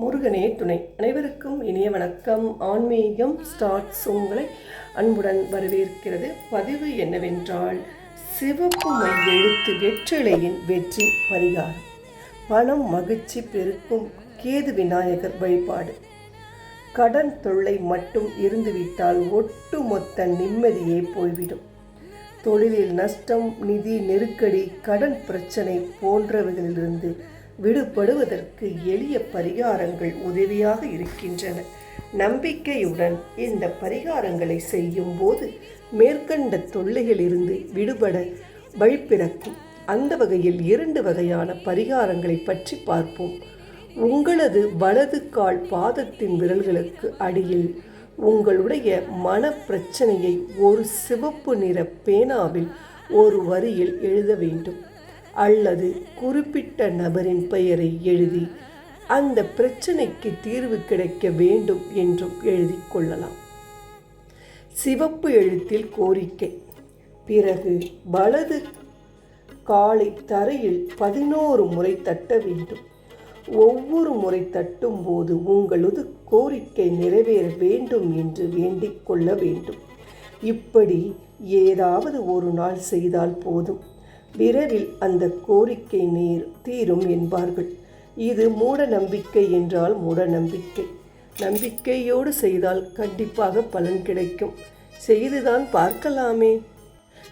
முருகனே துணை. அனைவருக்கும் இனிய வணக்கம். ஆன்மீகம் ஸ்டார்ட்ஸ் உங்களை அன்புடன் வரவேற்கிறது. பதிவு என்னவென்றால் சிவப்பு மை எழுத்து வெற்றிலையின் வெற்றி பரிகாரம். பணம் மகிழ்ச்சி பெருக்கும் கேது விநாயகர் வழிபாடு. கடன் தொல்லை மட்டும் இருந்துவிட்டால் ஒட்டுமொத்த நிம்மதியே போய்விடும். தொழிலில் நஷ்டம் நிதி நெருக்கடி கடன் பிரச்சனை போன்றவைகளிலிருந்து விடுபடுவதற்கு எளிய பரிகாரங்கள் உதவியாக இருக்கின்றன. நம்பிக்கையுடன் இந்த பரிகாரங்களை செய்யும் போது மேற்கண்ட தொல்லைகளிலிருந்து விடுபட வழிபிறக்கும். அந்த வகையில் இரண்டு வகையான பரிகாரங்களை பற்றி பார்ப்போம். உங்களது வலது கால் பாதத்தின் விரல்களுக்கு அடியில் உங்களுடைய மன பிரச்சனையை ஒரு சிவப்பு நிற பேனாவில் ஒரு வரியில் எழுத வேண்டும். அல்லது குறிப்பிட்ட நபரின் பெயரை எழுதி அந்த பிரச்சனைக்கு தீர்வு கிடைக்க வேண்டும் என்றும் எழுதி கொள்ளலாம். சிவப்பு எழுத்தில் கோரிக்கை. பிறகு வலது காலை தரையில் பதினோரு முறை தட்ட வேண்டும். ஒவ்வொரு முறை தட்டும் போது உங்களது கோரிக்கை நிறைவேற வேண்டும் என்று வேண்டிக் கொள்ள வேண்டும். இப்படி ஏதாவது ஒரு நாள் செய்தால் போதும். பிறரில் அந்த கோரிக்கை நீர் தீரும் என்பார்கள். இது மூட நம்பிக்கை என்றால் மூட நம்பிக்கை நம்பிக்கையோடு செய்தால் கண்டிப்பாக பலன் கிடைக்கும். செய்துதான் பார்க்கலாமே.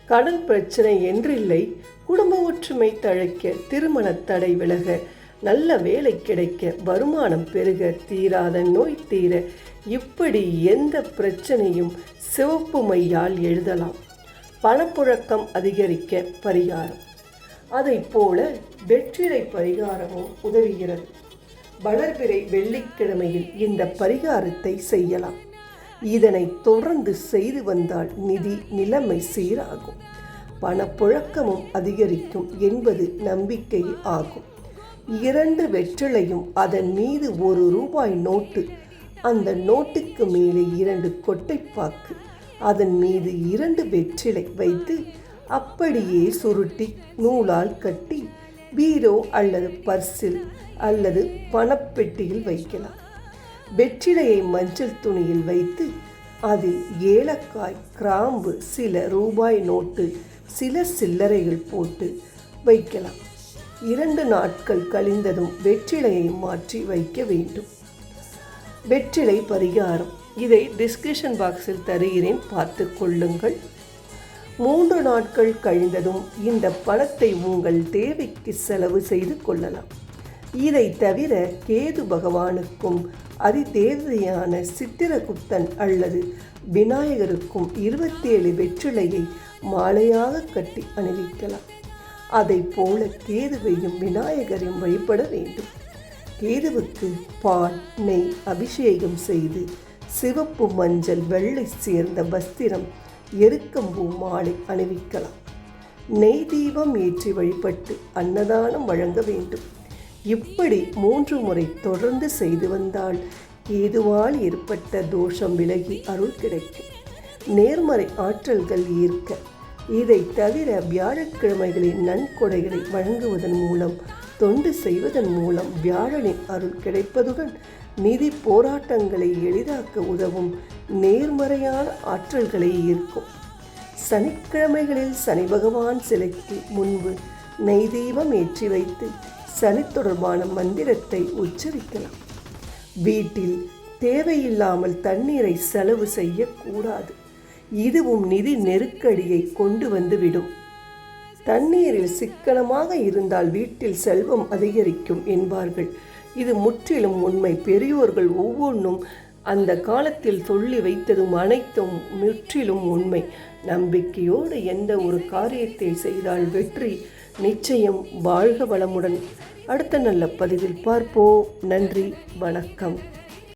கடன் பிரச்சனை என்றில்லை. குடும்ப ஒற்றுமை தழைக்க திருமண தடை விலக நல்ல வேலை கிடைக்க வருமானம் பெருக தீராத நோய் தீர இப்படி எந்த பிரச்சனையும் சிவப்பு மையால் எழுதலாம். பணப்புழக்கம் அதிகரிக்க பரிகாரம். அதை போல வெற்றிலை பரிகாரமும் உதவுகிறது. வளர்பிறை வெள்ளிக்கிழமையில் இந்த பரிகாரத்தை செய்யலாம். இதனை தொடர்ந்து செய்து வந்தால் நிதி நிலைமை சீராகும். பணப்புழக்கமும் அதிகரிக்கும் என்பது நம்பிக்கை ஆகும். இரண்டு வெற்றிலையும் அதன் மீது ஒரு ரூபாய் நோட்டு அந்த நோட்டுக்கு மேலே இரண்டு கொட்டைப்பாக்கு அதன் மீது இரண்டு வெற்றிலை வைத்து அப்படியே சுருட்டி நூலால் கட்டி பீரோ அல்லது பர்சில் அல்லது பணப்பெட்டியில் வைக்கலாம். வெற்றிலையை மஞ்சள் துணியில் வைத்து அதில் ஏலக்காய் கிராம்பு சில ரூபாய் நோட்டு சில சில்லறைகள் போட்டு வைக்கலாம். இரண்டு நாட்கள் கழிந்ததும் வெற்றிலையை மாற்றி வைக்க வேண்டும். வெற்றிலை பரிகாரம். இதை டிஸ்கிரிப்ஷன் பாக்ஸில் தருகிறேன். பார்த்து கொள்ளுங்கள். மூன்று நாட்கள் கழிந்ததும் இந்த பணத்தை உங்கள் தேவைக்கு செலவு செய்து கொள்ளலாம். இதை தவிர கேது பகவானுக்கும் அதிதேவதையான சித்திரகுப்தன் அல்லது விநாயகருக்கும் இருபத்தேழு வெற்றிலையை மாலையாக கட்டி அணிவிக்கலாம். அதை போல கேதுவையும் விநாயகரையும் வழிபட வேண்டும். கேதுவுக்கு பால் நெய் அபிஷேகம் செய்து சிவப்பு மஞ்சள் வெள்ளை சேர்ந்த வஸ்திரம் எருக்கம்பூ மாலை அணிவிக்கலாம். நெய் தீபம் ஏற்றி வழிபட்டு அன்னதானம் வழங்க வேண்டும். இப்படி மூன்று முறை தொடர்ந்து செய்து வந்தால் ஏதுவால் ஏற்பட்ட தோஷம் விலகி அருள் கிடைக்கும். நேர்மறை ஆற்றல்கள் ஈர்க்க. இதை தவிர வியாழக்கிழமைகளின் நன்கொடைகளை வழங்குவதன் மூலம் தொண்டு செய்வதன் மூலம் வியாழனின் அருள் கிடைப்பதுடன் நிதி போராட்டங்களை எளிதாக்க உதவும் நேர்மறையான ஆற்றல்களை ஈர்க்கும். சனிக்கிழமைகளில் சனி பகவான் சிலைக்கு முன்பு நெய் தீபம் ஏற்றி வைத்து சனி தொடர்பான மந்திரத்தை உச்சரிக்கலாம். வீட்டில் தேவையில்லாமல் தண்ணீரை செலவு செய்யக்கூடாது. இதுவும் நிதி நெருக்கடியை கொண்டு வந்துவிடும் தண்ணீரில் சிக்கனமாக இருந்தால் வீட்டில் செல்வம் அதிகரிக்கும் என்பார்கள். இது முற்றிலும் உண்மை. பெரியோர்கள் ஒவ்வொன்றும் அந்த காலத்தில் சொல்லி வைத்ததும் அனைத்தும் முற்றிலும் உண்மை. நம்பிக்கையோடு எந்த ஒரு காரியத்தை செய்தால் வெற்றி நிச்சயம் வாழ்க வளமுடன். அடுத்த நல்ல பதிவில் பார்ப்போம். நன்றி. வணக்கம்.